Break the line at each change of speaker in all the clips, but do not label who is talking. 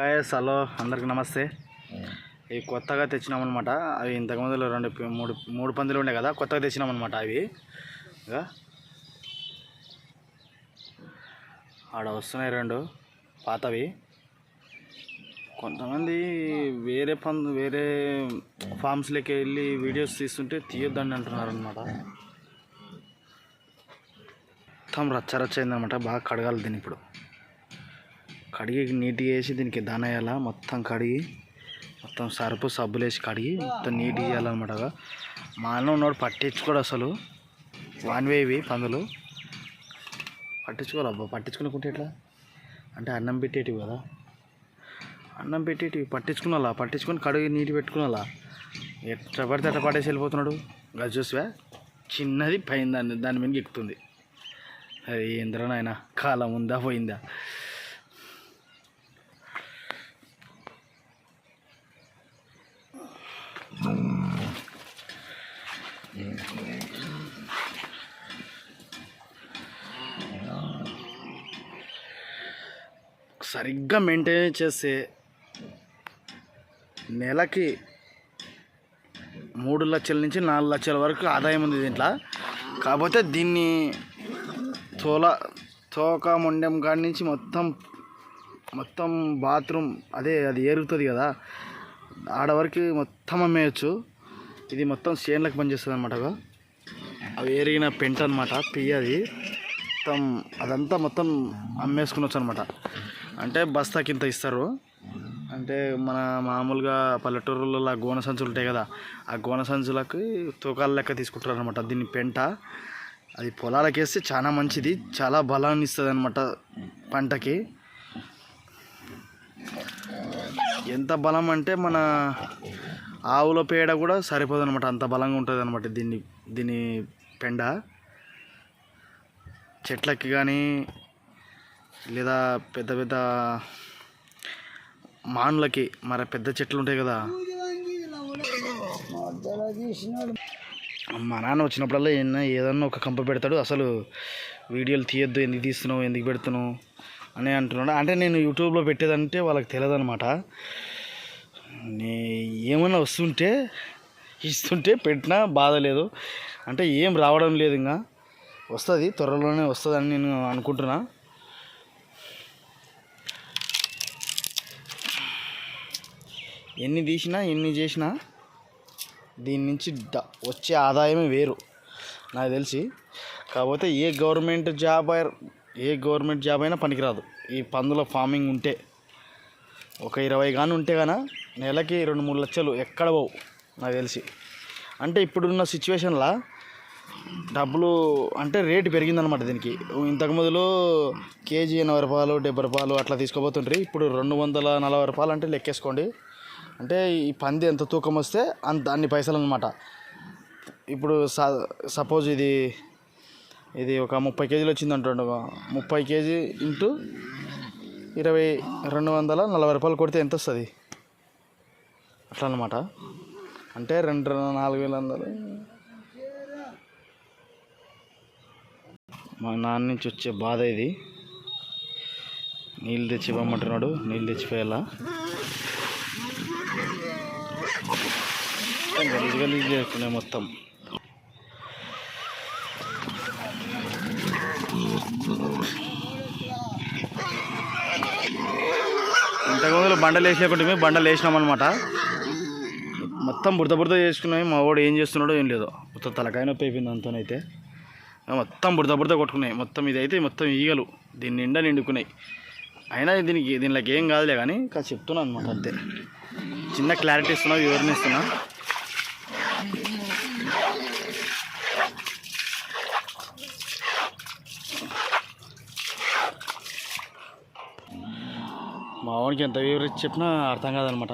Guys hello అందరికి నమస్తే. ఇవి కొత్తగా తెచ్చినామన్నమాట. అవి ఇంతకుముందు రెండు మూడు మూడు పందులు ఉండే కదా కొత్తగా తెచ్చినామన్నమాట అవి. ఇక ఆడ వస్తున్నాయి రెండు పాతవి. కొంతమంది వేరే పందు వేరే ఫామ్స్లోకి వెళ్ళి వీడియోస్ తీస్తుంటే తీయొద్దని అంటున్నారు అనమాట మొత్తం రచ్చ రచ్చ అయిందనమాట బాగా కడగాలి దీన్ని ఇప్పుడు. కడిగి నీట్గా వేసి దీనికి దాన వేయాలా? మొత్తం కడిగి మొత్తం సరుపు సబ్బులు వేసి కడిగి మొత్తం నీట్గా చేయాలన్నమాట మా అన్న ఉన్నాడు పట్టించుకోడు అసలు. వాన్వే పందులు. పట్టించుకోవాలి అబ్బా? పట్టించుకునుకుంటే ఎట్లా? అంటే అన్నం పెట్టేటివి కదా. అన్నం పెట్టేటివి పట్టించుకున్నాలా? పట్టించుకొని కడిగి నీటి పెట్టుకున్నాలా? ఎట్లా పడితే అట్లా పడేసి వెళ్ళిపోతున్నాడు. గది చూసివా? చిన్నది పైన దాన్ని దాని మీద ఎక్కుతుంది. అది ఏంద్రా నాయన కాలం ఉందా పోయిందా? సరిగ్గా మెయింటైన్ చేస్తే నెలకి మూడు లక్షల నుంచి నాలుగు లక్షల వరకు ఆదాయం ఉంది దీంట్లో. కాకపోతే దీన్ని తోల తోక మొండెం కాడి నుంచి మొత్తం మొత్తం బాత్రూమ్ అదే అది ఏరుగుతుంది కదా ఆడవరకు మొత్తం అమ్మేయచ్చు. ఇది మొత్తం చేన్లకు పనిచేస్తుంది అనమాట అవి ఏరిగిన పెంట అనమాట పియ్యది మొత్తం అదంతా మొత్తం అమ్మేసుకునొచ్చు అనమాట అంటే బస్తాకి ఇంత ఇస్తారు. అంటే మన మామూలుగా పల్లెటూరులలో గోన సంచులు ఉంటాయి కదా ఆ గోన సంచులకి తూకాల లెక్క తీసుకుంటారు అనమాట దీన్ని పెంట. అది పొలాలకు వేస్తే చాలా మంచిది చాలా బలాన్ని ఇస్తుంది అనమాట పంటకి. ఎంత బలం అంటే మన ఆవుల పేడ కూడా సరిపోదు అనమాట అంత బలంగా ఉంటుంది అనమాట దీన్ని దీని పెండ. చెట్లకి కానీ లేదా పెద్ద పెద్ద మానులకి మరి పెద్ద చెట్లు ఉంటాయి కదా. మా నాన్న వచ్చినప్పుడల్లా ఏదన్నా ఏదన్నా ఒక కంప పెడతాడు. అసలు వీడియోలు తీయొద్దు ఎందుకు తీస్తున్నావు ఎందుకు పెడుతున్నావు అని అంటున్నాడు. అంటే నేను యూట్యూబ్లో పెట్టేదంటే వాళ్ళకి తెలియదు అనమాట నే ఏమన్నా వస్తుంటే ఇస్తుంటే పెట్టినా బాధ లేదు. అంటే ఏం రావడం లేదు ఇంకా. వస్తుంది త్వరలోనే వస్తుందని నేను అనుకుంటున్నా. ఎన్ని తీసినా ఎన్ని చేసినా దీని నుంచి డ- వచ్చే ఆదాయమే వేరు నాకు తెలిసి. కాకపోతే ఏ గవర్నమెంట్ జాబ్ ఏ గవర్నమెంట్ జాబ్ అయినా పనికిరాదు. ఈ పందుల ఫార్మింగ్ ఉంటే. ఒక ఇరవై కానీ ఉంటే గాన నెలకి రెండు మూడు లక్షలు ఎక్కడ పోవు నాకు తెలిసి. అంటే ఇప్పుడున్న సిచ్యువేషన్లో డబ్బులు అంటే రేటు పెరిగిందనమాట దీనికి. ఇంతకు మొదలు కేజీ ఎనభై రూపాయలు డెబ్బై రూపాయలు అట్లా తీసుకోబోతుండ్రి ఇప్పుడు రెండు వందల నలభై రూపాయలు అంటే లెక్కేసుకోండి. అంటే ఈ పంది ఎంత తూకం వస్తే అంత అన్ని పైసలు అనమాట ఇప్పుడు సపోజ్ ఇది ఇది ఒక ముప్పై కేజీలు వచ్చింది అంటుండు ముప్పై కేజీ ఇంటూ ఇరవై రెండు వందల నలభై రూపాయలు కొడితే ఎంత వస్తుంది అట్లా అనమాట అంటే రెండు నాలుగు వేల వందలు మా నాన్న నుంచి వచ్చే బాధ ఇది నీళ్ళు తెచ్చి ఇవ్వమంటున్నాడు నీళ్ళు తెచ్చిపోయేలా గలీజ్ గలీజ్ చేసుకున్నాయి మొత్తం ఇంతకుముందు బండలు వేసేకుంటే బండలు వేసినామన్నమాట మొత్తం బురద బుడత చేసుకున్నాయి మా వాడు ఏం చేస్తున్నాడో ఏం లేదో. మొత్తం తలకాయ నొప్పి అయిపోయింది అంతనైతే. మొత్తం బురద బుడత కొట్టుకున్నాయి. మొత్తం ఇదైతే మొత్తం ఈగలు. దీని నిండా నిండుకున్నాయి. అయినా దీనికి దీనిలోకి ఏం కాదులే కానీ కాదు చెప్తున్నా అనమాట అంతే. చిన్న క్లారిటీ ఇస్తున్నా వివరణ ఇస్తున్నా. మా వానికి ఎంత వివరించి చెప్పినా అర్థం కాదనమాట.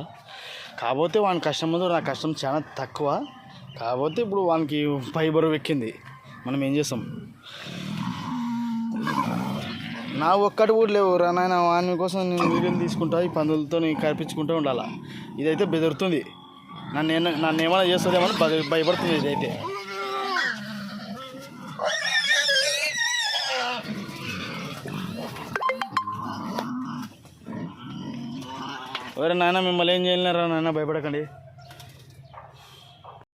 కాకపోతే వాని కష్టం ముందు నా కష్టం చాలా తక్కువ. కాకపోతే ఇప్పుడు వానికి పై బరువు ఎక్కింది మనం ఏం చేస్తాం? నా ఒక్కటి కూడా లేవు రా నాయన. వాని కోసం నేను వీడియోలు తీసుకుంటా ఈ పందులతో కనిపించుకుంటూ ఉండాలా? ఇదైతే బెదురుతుంది. నన్ను నన్ను ఏమైనా చేస్తుందేమో భయపడుతుంది ఇదైతే. ఎవరైనా నాన్న మిమ్మల్ని ఏం చేయలేరా నాయన? భయపడకండి.